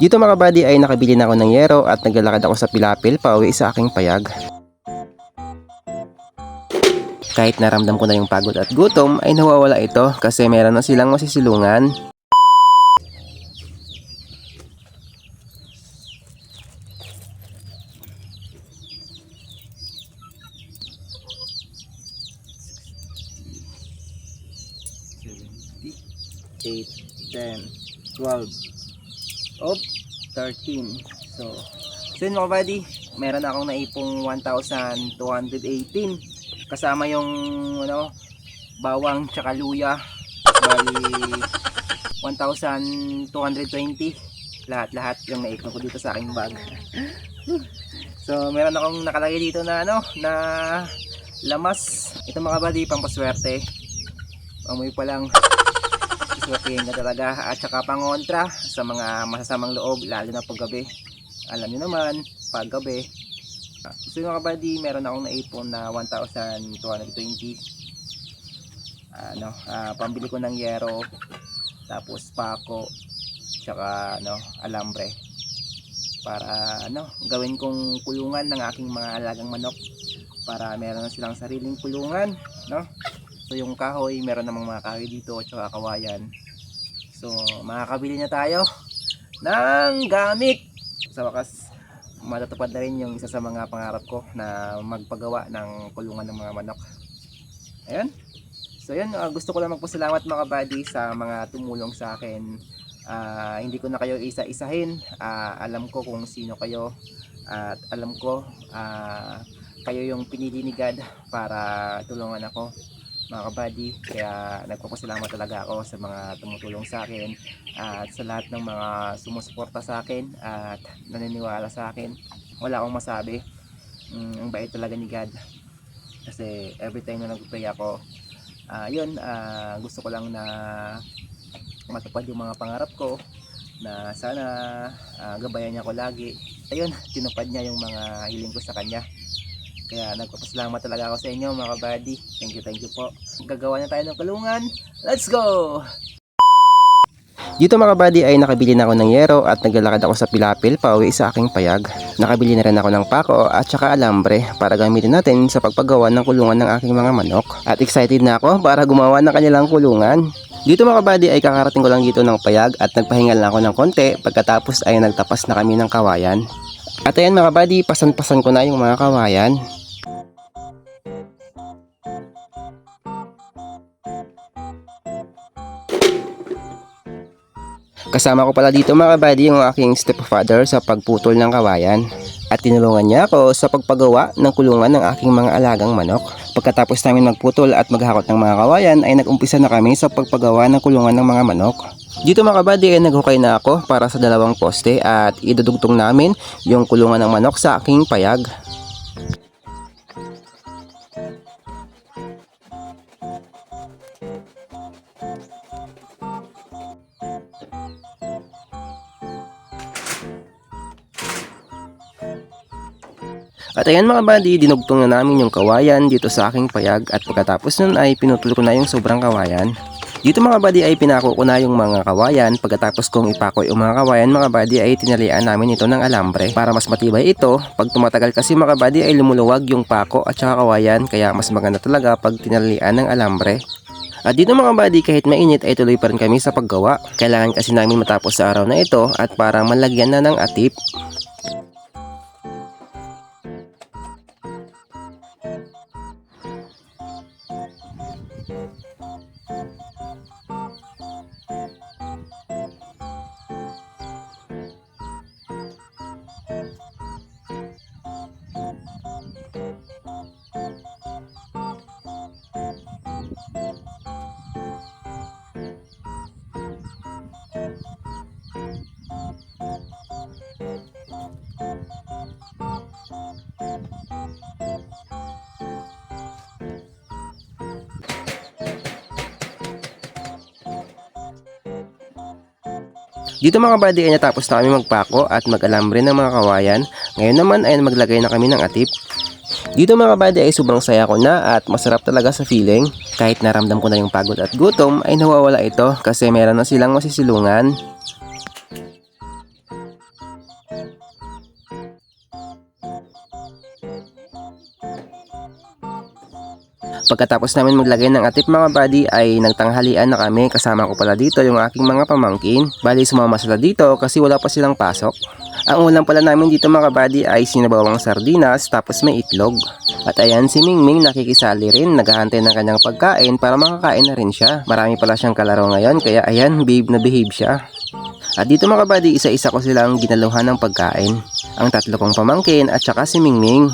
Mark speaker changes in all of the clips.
Speaker 1: Dito mga buddy ay nakabili na ako ng yero at naglalakad ako sa Pilapil pauwi sa aking payag. Kahit naramdam ko na yung pagod at gutom ay nawawala ito kasi meron na silang masisilungan. Eight, ten, twelve, oh, 13. So, so yun mga buddy, meron akong naipong 1,218 kasama yung ano, bawang tsaka luya. Bali 1,220 lahat-lahat yung naipon ko dito sa aking bag. So, meron akong nakalagay dito na ano, na lamas. Ito mga buddy, pampaswerte. Amoy pa lang swertihin ka talaga. At saka pangontra sa mga masasamang loob lalo na paggabi. Alam niyo naman paggabi. So yung mga buddy meron akong naipon na 1,220 ano ah, pambili ko ng yero tapos pako tsaka ano alambre. Para ano gawin kong kulungan ng aking mga alagang manok. Para meron na silang sariling kulungan no So yung kahoy, meron namang mga kahoy dito at saka kawayan. So makakabili na tayo ng gamit. Sa wakas, matatupad na rin yung isa sa mga pangarap ko na magpagawa ng kulungan ng mga manok. Ayan. So yun, ah, gusto ko lang magpasalamat mga buddy sa mga tumulong sa akin. Ah, hindi ko na kayo isa-isahin. Ah, alam ko kung sino kayo at alam ko ah, kayo yung pinili ni God para tulungan ako mga kabady kaya nagpapasalamat talaga ako sa mga tumutulong sa akin at sa lahat ng mga sumusuporta sa akin at naniniwala sa akin. Wala akong masabi. Mm, ang bait talaga ni God. Kasi every time na nagpray ako ah yun ah, gusto ko lang na matupad yung mga pangarap ko na sana ah, gabayan niya ako lagi. Ayun tinupad niya yung mga hiling ko sa kanya kaya nagpapasalamat talaga ako sa inyo mga kabady. Thank you, thank you po. Gagawa na tayo ng kulungan. Let's go! Dito mga kabady ay nakabili na ako ng yero at naglalakad ako sa Pilapil pauwi sa aking payag. Nakabili na rin ako ng pako at saka alambre para gamitin natin sa pagpagawa ng kulungan ng aking mga manok. At excited na ako para gumawa ng kanilang kulungan. Dito mga kabady ay kakarating ko lang dito ng payag at nagpahingal na ako ng konti pagkatapos ay nagtapas na kami ng kawayan. At ayan mga buddy, pasan-pasan ko na yung mga kawayan. Kasama ko pala dito mga buddy yung aking stepfather sa pagputol ng kawayan. At tinulungan niya ako sa pagpagawa ng kulungan ng aking mga alagang manok. Pagkatapos namin magputol at maghakot ng mga kawayan ay nag-umpisa na kami sa pagpagawa ng kulungan ng mga manok. Dito mga kabady ay naghukay na ako para sa dalawang poste at idudugtong namin yung kulungan ng manok sa aking payag. At ayan mga buddy, dinugtong na namin yung kawayan dito sa aking payag at pagkatapos nun ay pinutol ko na yung sobrang kawayan. Dito mga buddy ay pinako ko na yung mga kawayan pagkatapos kong ipako yung mga kawayan mga buddy ay tinalian namin ito ng alambre para mas matibay ito pag tumatagal kasi mga buddy ay lumuluwag yung pako at saka kawayan kaya mas maganda talaga pag tinalian ng alambre. At dito mga buddy kahit mainit ay tuloy pa rin kami sa paggawa. Kailangan kasi namin matapos sa araw na ito at para malagyan na ng atip. Thank you. Dito mga buddy ay natapos na kami magpako at mag-alambre ng mga kawayan. Ngayon naman ay maglagay na kami ng atip. Dito mga buddy ay sobrang saya ko na at masarap talaga sa feeling. Kahit naramdam ko na yung pagod at gutom ay nawawala ito kasi meron na silang masisilungan. Pagkatapos namin maglagay ng atip mga buddy ay nagtanghalian na kami kasama ko pala dito yung aking mga pamangkin. Bali sumama sila dito kasi wala pa silang pasok. Ang ulam pala namin dito mga buddy ay sinabawang sardinas tapos may itlog. At ayan si Mingming nakikisali rin, naghahantay ng kanyang pagkain para makakain na rin siya. Marami pala siyang kalaro ngayon kaya ayan, behave na behave siya. At dito mga buddy, isa-isa ko silang ginaluhan ng pagkain. Ang tatlo kong pamangkin at saka si Mingming.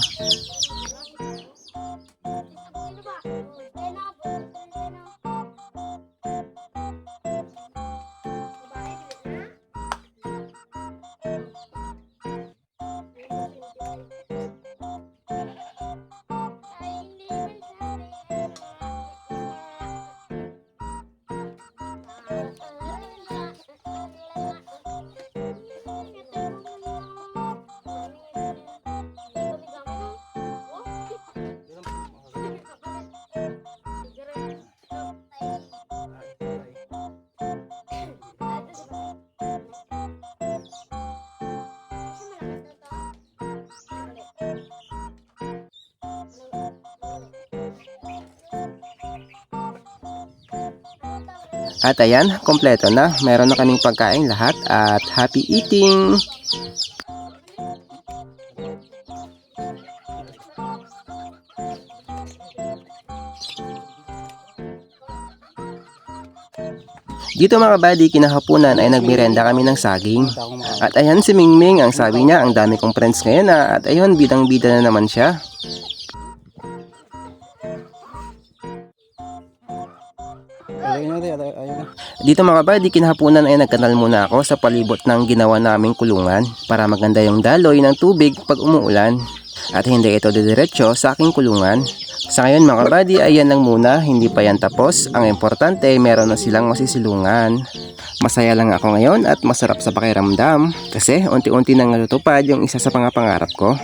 Speaker 1: At ayan, kompleto na. Meron na kaming pagkain lahat at happy eating! Dito mga buddy, kinahapunan ay nagmirenda kami ng saging. At ayan si Mingming, ang sabi niya, ang dami kong friends ngayon na at ayun, bidang-bida na naman siya. Dito mga buddy, kinahapunan ay nagkanal muna ako sa palibot ng ginawa naming kulungan para maganda yung daloy ng tubig pag umuulan. At hindi ito didiretso sa aking kulungan. Sa ngayon mga buddy, ayan lang muna, hindi pa yan tapos. Ang importante, meron na silang masisilungan. Masaya lang ako ngayon at masarap sa pakiramdam kasi unti-unti nang natutupad yung isa sa pangapangarap ko.